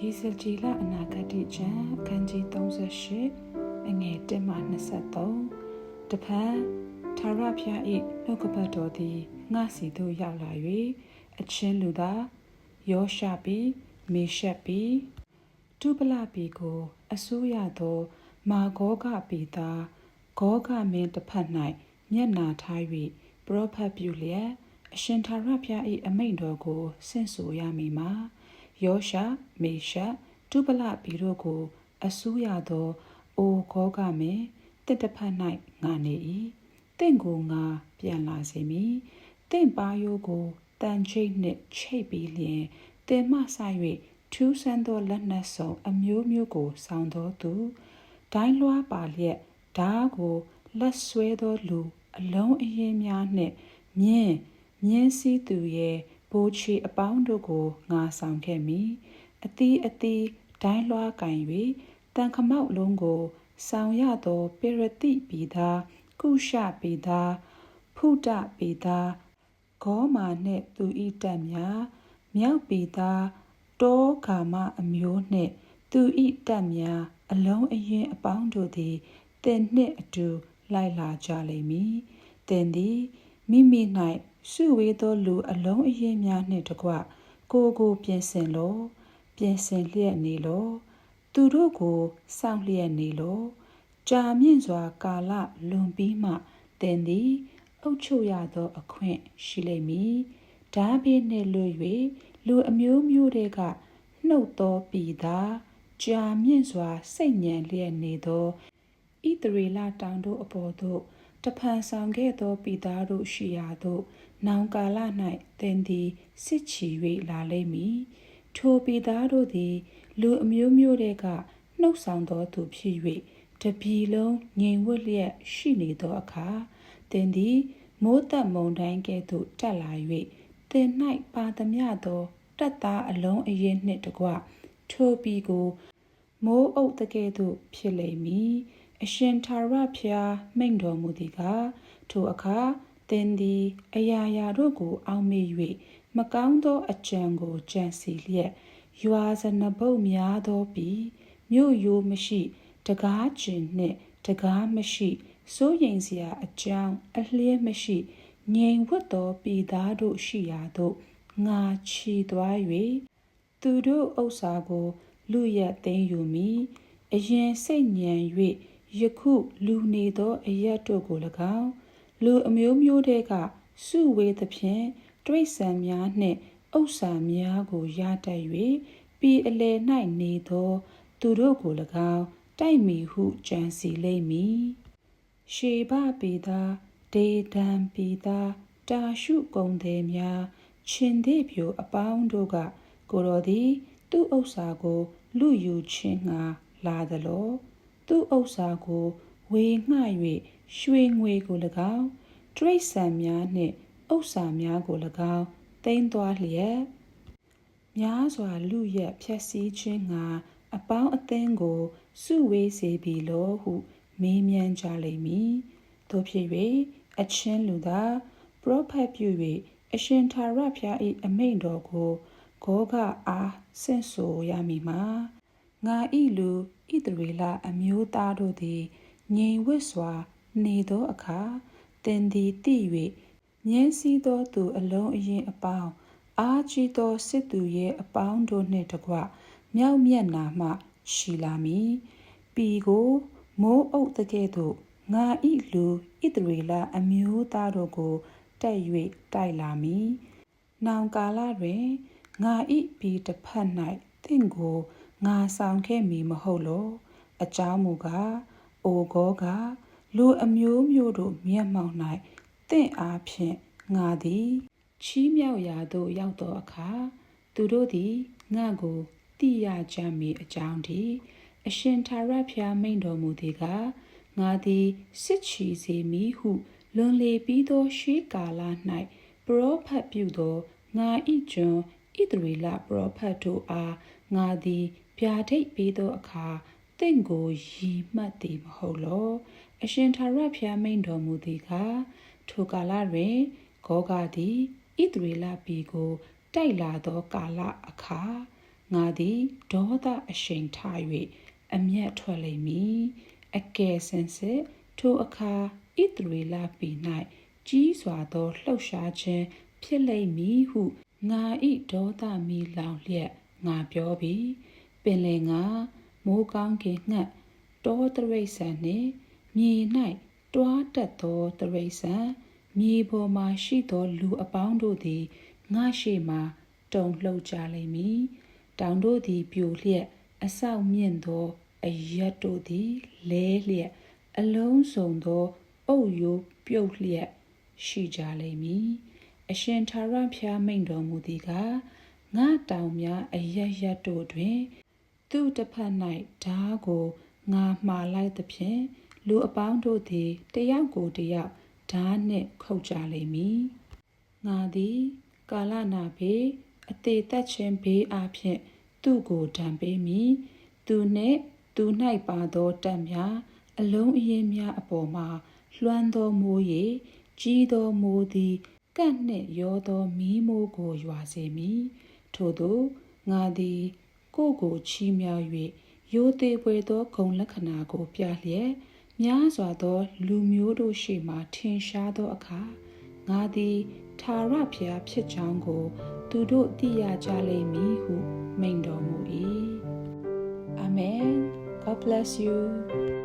ရေစကြည်လအနာဂတိကျမ်းအခန်းကြီး38အငယ်1မှ23တဖန်သာရဖျား၏နှုတ်ကပတ်တော်သည်ငါစီသို့ရောက်လာ၍အချင်းလူသာယောရှပြီးမေရှက်ပြီးတုပလပီကိုအစိုးရသောမာဂောဂပီသာဂောဂမင်းတစ်ဖက်၌မျက်နာထား၍ပရောဖက်ပြုလျက်အရှင်သာရဖျား၏အမိန့်တော်ကိုဆင့်ဆိုရမည်မှာ ယောရှာမေရှတုပလပီတို့ကိုအစိုးရသောအိုဂောကမင်တစ်တစ်ဖက်၌ငါနေ၏တင့်ကိုငါပြန်လာစေမည်တင့်ပါယိုးကိုတန်ချိတ်နှင့်ချိတ်ပြီးလျင်တင်မဆ၍ထူးဆန်းသောလက်နက်စုံအမျိုးမျိုးကိုဆောင်းတော်သူဒိုင်းလွှားပါလျက်ဓားကိုလက်ဆွဲသောလူ အလုံးအရင်များနှင့်မြင်းမြင်းစည်းသူရဲ့ ဘိုးချီအပေါင်းတို့ကိုငါဆောင်ခဲ့မိအသီးအသီးဒိုင်းလွှားကင်၍တန်ခမောက်လုံးကို ဆောင်ရသောပေရတိပိသာကုရှပိသာဖုဒပိသာဂောမာနှင့်သူဤတက်များမြောက်ပိသာတောဂါမအမျိုးနှင့်သူဤတက်များအလုံးအရင်အပေါင်းတို့သည်တင်နှင့်အတူလိုက်လာကြလိမ့်မည်တင်သည်မိမိ၌ စုဝေးသောလူအလုံးအရင်များနှင့်တကွကိုကိုပြင်ဆင်လောပြင်ဆင်လျက်နေလောသူတို့ကိုစောင့်လျက်နေလောကြာမြင့်စွာကာလလွန်ပြီးမှတင်သည်အုတ်ချုပ်ရသောအခွင့်ရှိလိမ့်မည်ဓာဘေးနှင့်လွတ်၍လူအမျိုးမျိုးတွေကနှုတ်သောပြည်သာကြာမြင့်စွာစိတ်ညံလျက်နေသောဣသရေလတောင်တို့အပေါ်သို့ တဖန်ဆောင်ခဲ့သောပြည်သားတို့ရှိရာသို့နောင်ကာလ၌သင်သည်စစ်ချီ၍လာလိမ့်မည်ထိုပြည်သားတို့သည် လူအမျိုးမျိုးတွေကနှုတ်ဆောင်သောသူဖြစ်၍တပြည်လုံးငြိမ်ဝှက်လျက်ရှိနေသောအခါသင်သည်မိုးသက်မုန်တိုင်းကဲ့သို့တက်လာ၍သင်၌ပါသမျှသောတက်သားအလုံးအရင်နှင့်တကွထိုပြည်ကိုမိုးအုပ်တကဲ့သို့ဖြစ်လိမ့်မည် အရှင်သာရဖျားမိန့်တော်မူသည်ကထိုအခါသင်သည်အရာရာတို့ကို အောက်မေ့၍မကောင်းသောအကြံကိုကြံစီလျက်ရွာစနပုတ်များသောပြီးမြို့ရိုးမရှိတကားကျင်နှင့်တကားမရှိစိုးရိမ်စရာအကြောင်းအလျဲမရှိငြိမ်ဝတ်သောပြည်သားတို့ရှိရာသို့ငါခြီသွား၍သူတို့ဥစ္စာကို လူရက်သိမ်းယူမိအရင်စိတ်ညံ၍ ယခုလူနေသောအရက်တို့ကို၎င်းလူအမျိုးမျိုးတဲကစုဝေးသဖြင့်တွိဆန်များနှင့်ဥစ္စာများကိုရတတ်၍ပြည်အလယ်၌နေသော သူတို့ကို၎င်းတိုက်မီဟုကြံစီလိမ့်မည်ရှေဘပေသာဒေဒံပေသာတာရှုကုံသည်များရှင်သေးပြိုအပေါင်းတို့ကကိုတော်သည် သူ့ဥစ္စာကို လူယူခြင်းငှာလာသလော သူ့ဥစ္စာကိုဝေငှ၍ရွှေငွေကို၎င်းတရိษံများနှင့်ဥစ္စာများကို၎င်းသိမ်းသွားလျက်များစွာလူရက်ဖြက်စီးခြင်းငါအပေါင်းအသင်းကိုစုဝေးစေပြီလောဟု မေးမြန်းကြလိမ့်မည်တို့ဖြစ်၍အချင်းလူသာပရောဖက်ပြု၍အရှင်သာရဖျား၏အမိန့်တော်ကိုဂောဂအားဆင့်ဆိုရမည်မှာ ငါဤလူဣသရေလအမျိုးသားတို့သည်ငြိမ်ဝတ်စွာ နေသောအခါတင်သည်တည်၍မြင်းစည်းသောသူအလုံးအရင်အပေါင်းအားကြီးသောစစ်သူရဲ့အပေါင်းတို့နှင့်တကွမြောက်မျက်နာမှရှိလာမည်ပြီကိုမိုးအုပ်တကဲ့သို့ငါဤလူဣသရေလအမျိုးသားတို့ကိုတက်၍တိုက်လာမည်နောင်ကာလတွင်ငါဤပြီတစ်ဖက်၌တင့်ကို ငါဆောင်ခဲ့မည်မဟုတ်လောအကြောင်းမူကားအိုကောကလူအမျိုးမျိုးတို့မျက်မှောက်၌တင့်အားဖြင့်ငါသည်ချီးမြှောက်ရာသို့ရောက်သောအခါသူတို့သည်ငါကိုတိရကြမည်အကြောင်းဒီအရှင်သာရဖျားမိန်တော်မူသည်ကငါသည်စစ်ချီစေမည်ဟုလွန်လေပြီးသောရှေးကာလ၌ပရောဖက်ပြုသောငါဤကျွန်ဣသရေလပရောဖက်တို့အားငါသည် ဗျာဒိတ်ပေးသောအခါတင့်ကိုရည်မှတ်သည်မဟုတ်လောအရှင်သာရဖျားမိန်တော်မူသည်ကထိုကာလတွင်ဂောဂသည်ဣသရေလပြည်ကိုတိုက်လာသောကာလအခါငါသည်ဒေါသအရှိန်ထ၍အမျက်ထွက်လိမ့်မည်အကယ်စင်စစ်ထိုအခါဣသရေလပြည်၌ကြီးစွာသောလှုပ်ရှားခြင်းဖြစ်လိမ့်မည်ဟုငါဤဒေါသမီလောင်လျက်ငါပြောပြီး ပင်လယ်ငါမိုးကောင်းကင်ငှက်တောတရိษံနှင့်မြေ၌တွားတက်သောတရိษံမြေပေါ်မှရှိသောလူအပေါင်းတို့သည်ငါရှိမှတုန်လှုပ်ကြလိမ့်မည်တောင်တို့သည်ပြိုလျက်အဆောက်မြင့်သောအရက်တို့သည်လဲလျက်အလုံးစုံသောအုပ်ရိုးပြုတ်လျက်ရှိကြလိမ့်မည်အရှင်သာရဖျားမိန်တော်မူသည်ကငါတောင်များအရက်ရက်တို့တွင် သူ့တစ်ဖက်၌ဓားကိုငါမှားလိုက်သဖြင့်လူအပေါင်းတို့သည်တယောက်ကိုတယောက်ဓားနှင့်ခုတ်ကြလိမ့်မည်ငါသည်ကာလနာဘေးအသေးသက်ခြင်းဘေးအဖြစ်သူ့ကိုဒဏ်ပေးမည်သူနှင့်သူ၌ပါသောတတ်များအလုံးအင်းများအပေါ်မှာလွှမ်းသောမိုးရေကြီးသောမိုးသည်ကန့်နှင့်ရောသောမီးမိုးကိုရွာစေမည်ထို့သောငါသည် ကိုယ့်ကိုချီးမြှောက်၍ရိုသေပွေသောဂုံလက္ခဏာကိုပြလျက်များစွာသော လူမျိုးတို့ရှိမှထင်ရှားသောအခါငါသည်သာရဖျားဖြစ်ကြောင်းကို သူတို့သိရကြလိမ့်မည်ဟုမိန့်တော်မူ၏အာမင် God bless you